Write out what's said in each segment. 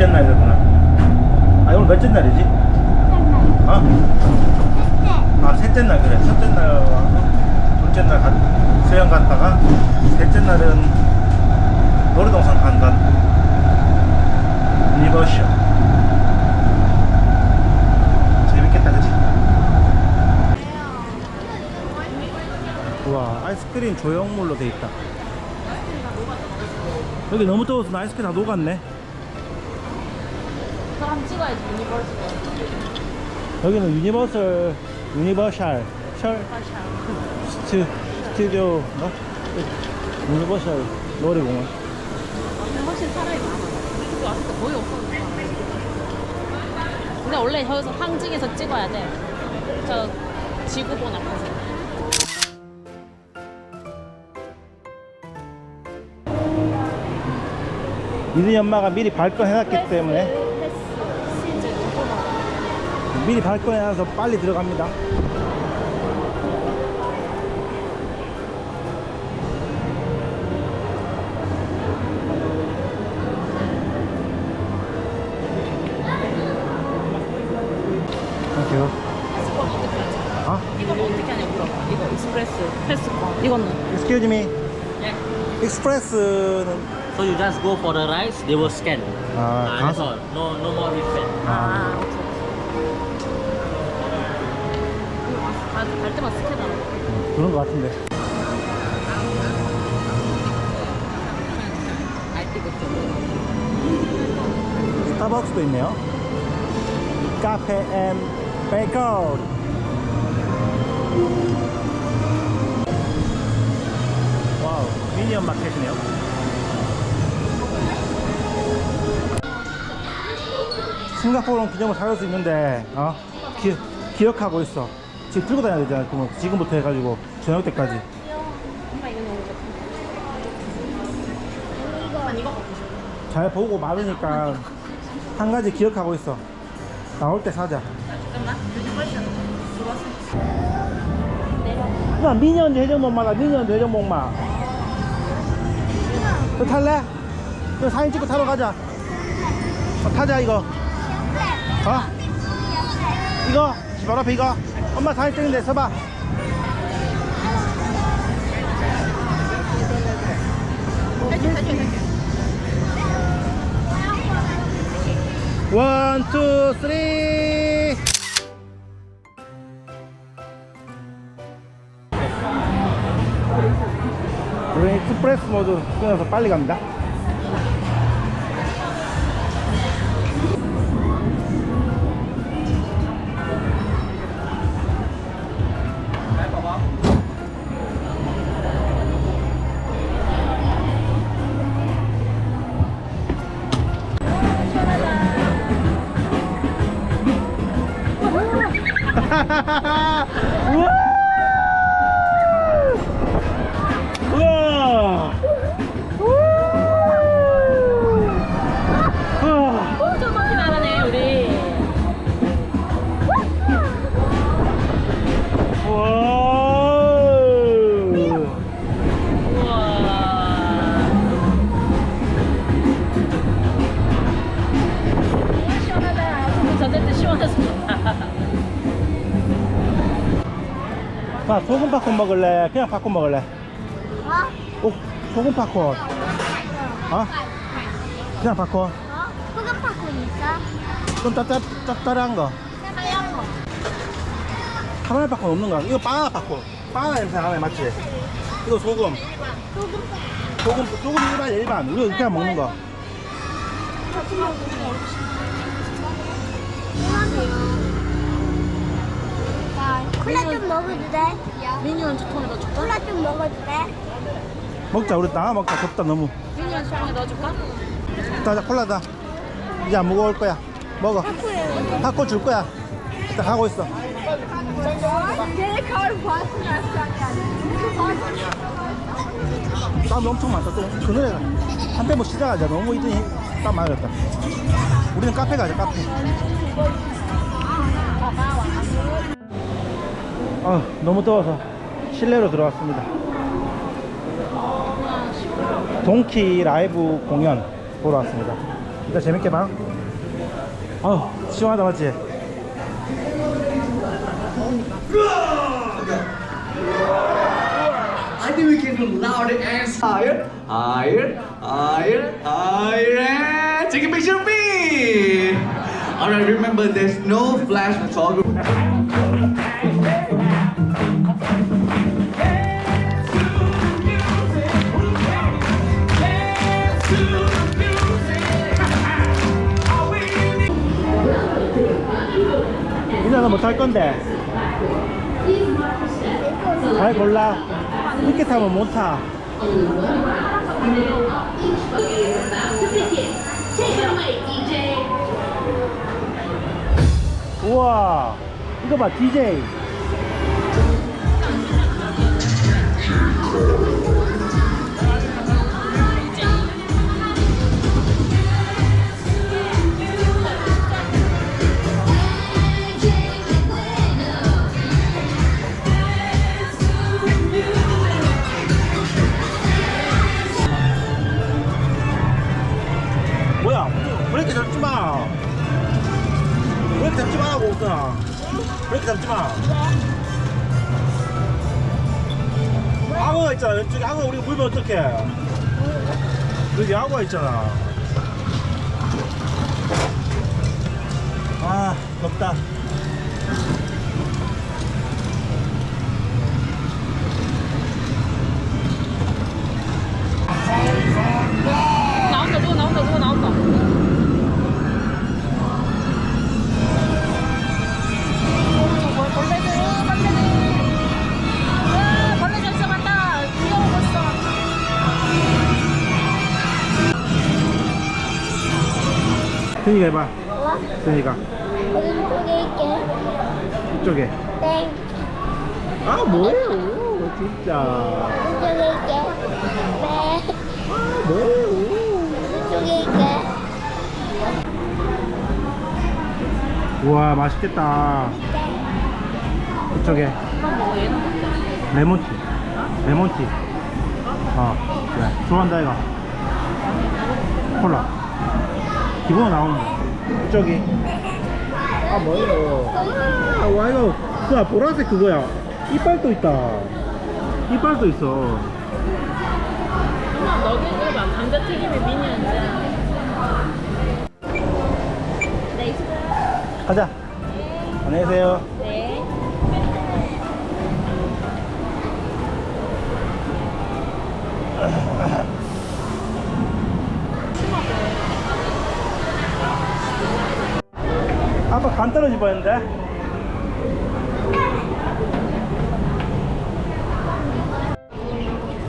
둘째 날이구나. 아 오늘 몇째 날이지? 어? 아 셋째 날 그래. 첫째 날 와서 둘째 날 가, 수영 갔다가 셋째 날은 놀이동산 간다. 유니버셜. 재밌겠다 그치? 우와 아이스크림 조형물로 돼 있다. 여기 너무 더워서 나 아이스크림 다 녹았네. 사람 찍어야지 유니버스. 여기는 유니버설 유니버셜 셜? 스튜 스튜디오 뭐? 유니버셜 놀이공원. 훨씬 사람이 많아. 여기 왔을 때 거의 없었는데 근데 원래 저기서 상징에서 찍어야 돼 저 지구본 앞에서. 이든이 엄마가 미리 발권해놨기 때문에 미리 발권 해놔서 빨리 들어갑니다? 아? 이건 어떻게 하냐 물어봐 이거 익스프레스 패스권 이거는 Excuse me Yeah. 익스프레스는 So you just go for the rice, they will scan. 아, Ah, that's 가서 all. No, no more refund. 아 오케이 갈, 갈 때만 스캔하는 거 그런 것 같은데. 스타벅스도 있네요. 카페 앤 베이커. 와우 미니언 마켓이네요. 싱가포르는 기념을 사줄 수 있는데 어? 기, 기억하고 있어 지금 들고 다녀야 되잖아 그러면 지금부터 해가지고 저녁 때까지 잘 보고 말으니까 한 가지 기억하고 있어. 나올 때 사자. 잠깐만 야, 미니언 대전목마다 미니언 대전목마. 너 탈래? 그 사진 찍고 타러 가자. 어, 타자 이거. 어? 이거 바로 앞에 이거. 엄마 사진 찍는데 서봐. 원, 투, 쓰리. 우리 익스프레스 모드 끊어서 빨리 갑니다. 자, 소금 팝콘 먹을래? 그냥 팝콘 먹을래? 어? 오, 소금 팝콘. 어? 그냥 팝콘. 어? 소금 팝콘 있어? 좀 짭짭, 짭짤한 거. 하얀 거. 카라멜 팝콘 없는 거야. 이거 바나나 팝콘. 바나나 냄새 나네, 맞지? 이거 소금. 소금. 소금, 소금 일반, 일반. 우리가 그냥 먹는 거. 콜라 좀 먹어도 돼? 미니언 주통에 넣어줄까? 콜라 좀 먹어도 돼? 먹자, 우리 나가 먹자. 덥다, 너무. 미니언 수영에 넣어줄까? 자, 자, 콜라다. 이제 안 무거울 거야. 먹어. 팝콘 줄 거야. 일단 하고 있어. 가을 땀이 엄청 많다. 또 그늘에 한때 뭐 시작하자. 너무 이전이 땀 많이 났다. 우리는 카페 가자, 카페. 아, 너무 더워서 실내로 들어왔습니다. 동키 라이브 공연 보러 왔습니다. 진짜 재밌게 봐. 어우, 시원하다, 맞지? I think we can do louder and higher, higher, higher, higher, take a picture of me. Alright, remember there's no flash photography. 이나는 못할 건데. 잘 골라. 이렇게 타면 못 타. 우와, 이거 봐, DJ. 있잖아, 왼쪽에 악어 우리가 물면 어떡해. 여기 악어가 있잖아. 아, 덥다. 나 준이가 해봐. 준이가. 오른쪽에 있게. 이쪽에. 땡. 아, 뭐예요, 진짜. 오른쪽에 있게. 네. 뭐예요. 오른쪽에 있게. 우와, 맛있겠다. 이쪽에. 레몬티. 레몬티. 어, 그래. 좋아한다, 이거. 콜라. 기본 나오는 거. 이쪽이. 아, 뭐예요? 아, 와, 이거. 그 보라색 그거야. 이빨도 있다. 이빨도 있어. 엄마 너겟을 봐 감자튀김에 미니언즈 가자. 안녕히 계세요. 네 아빠 간?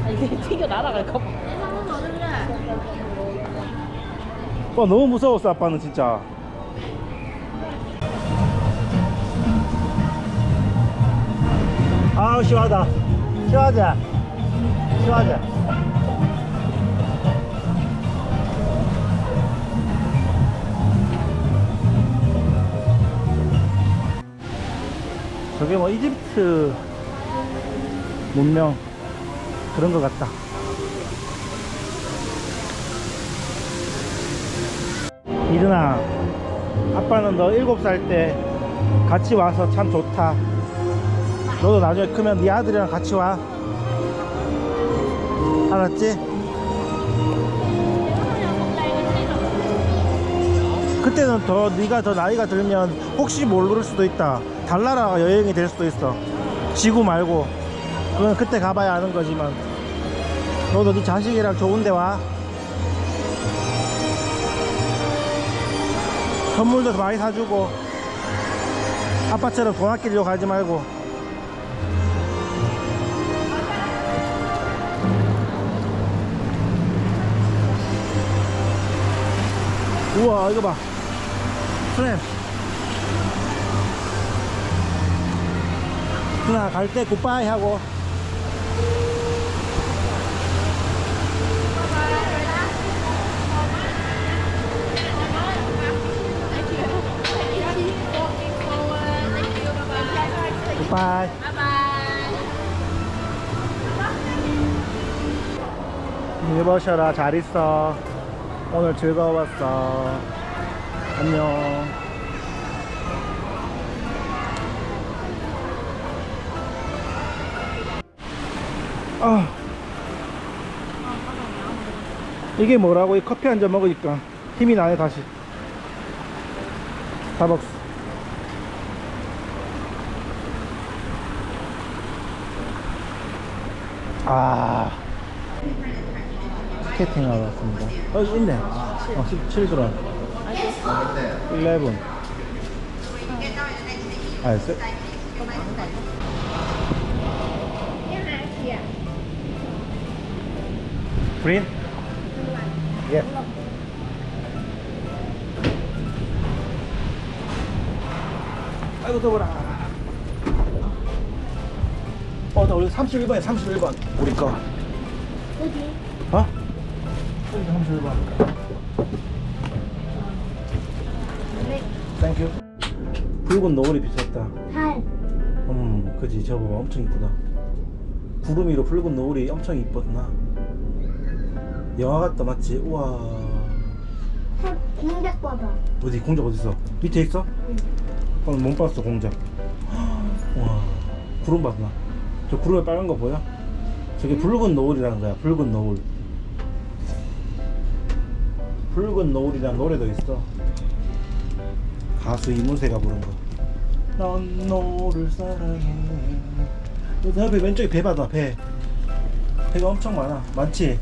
아, 이제 튀겨 날아갈까 봐 와, 너무 무서웠어, 아빠는 진짜. 아우, 시원하다. 시원하자. 시원하자. 저게 뭐 이집트 문명 그런 것 같다. 이른아, 아빠는 너 일곱 살때 같이 와서 참 좋다. 너도 나중에 크면 네 아들이랑 같이 와. 알았지? 그때는 더 네가 더 나이가 들면 혹시 모를 수도 있다. 달나라 여행이 될 수도 있어. 지구 말고. 그건 그때 가봐야 아는 거지만. 너도 네 자식이랑 좋은 데 와. 선물도 많이 사주고 아빠처럼 돈 아끼려고 하지 말고 우와 이거 봐 프렘 누나 갈 때 굿바이 하고 굿바이 입어셔라 잘 있어 오늘 즐거웠어. 안녕. 아. 이게 뭐라고? 이 커피 한 잔 먹으니까 힘이 나네, 다시. 스타벅스. 아. 스케이팅 하러 왔습니다. 어, 있네. 어, 17그런. 11. 아, 세. Green? Yeah. 아이고 더워라. 어, 나 우리 31번에 31번. 우리 거. 어디? 어? 여기 31번. 땡큐. 붉은 노을이 비쳤다. 할. 음, 그지. 저거 봐. 엄청 이쁘다. 구름 위로 붉은 노을이 엄청 이뻤나? 영화 같다, 맞지? 우와. 공작 봐봐. 어디, 공작 어딨어? 밑에 있어? 응. 어, 못 봤어, 공작. 와, 구름 봤나? 저 구름에 빨간 거 보여? 저게 붉은 노을이라는 거야, 붉은 노을. 붉은 노을이라는 노래도 있어. 가수 이문세가 부른 거. 넌 노를 사랑해. 저 옆에 왼쪽에 배 봐봐, 배. 배가 엄청 많아. 많지?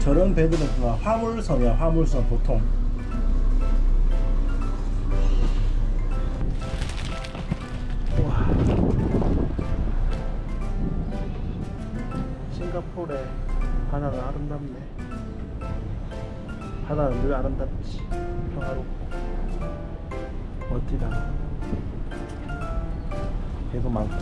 저런 배들은 그냥 화물선이야, 화물선 보통. 와. 싱가포르의 바다는 아름답네. 바다는 늘 아름답지. 평화롭고. 멋지다. 배도 많고.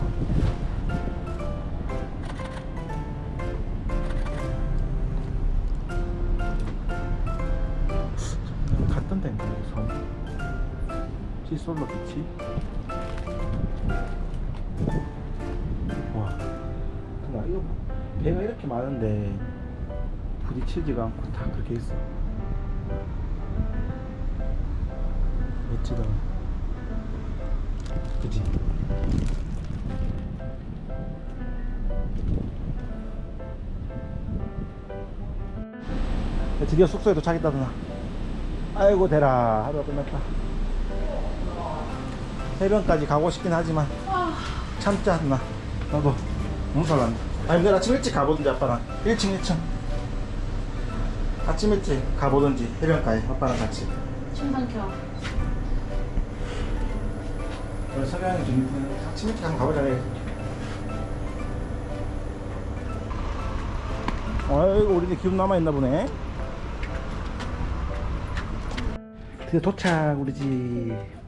시솔로 비치 와. 근데 이거 배가 이렇게 많은데 부딪히지가 않고 다 그렇게 있어. 멋지다. 그지 드디어 숙소에 도착했다 누나. 아이고 대라. 하루가 끝났다 해변까지 가고 싶긴 하지만 참자 누나. 나도 몸살 난다. 아니 내일 아침 일찍 가보든지 아빠랑. 1층 1층. 아침 일찍 가보든지 해변가에 아빠랑 같이. 신상 켜. 오늘 석양이 좀 아침 일찍 한번 가보자 내일 아이고 우리 이제 기운 남아있나 보네. 드디어 도착 우리 집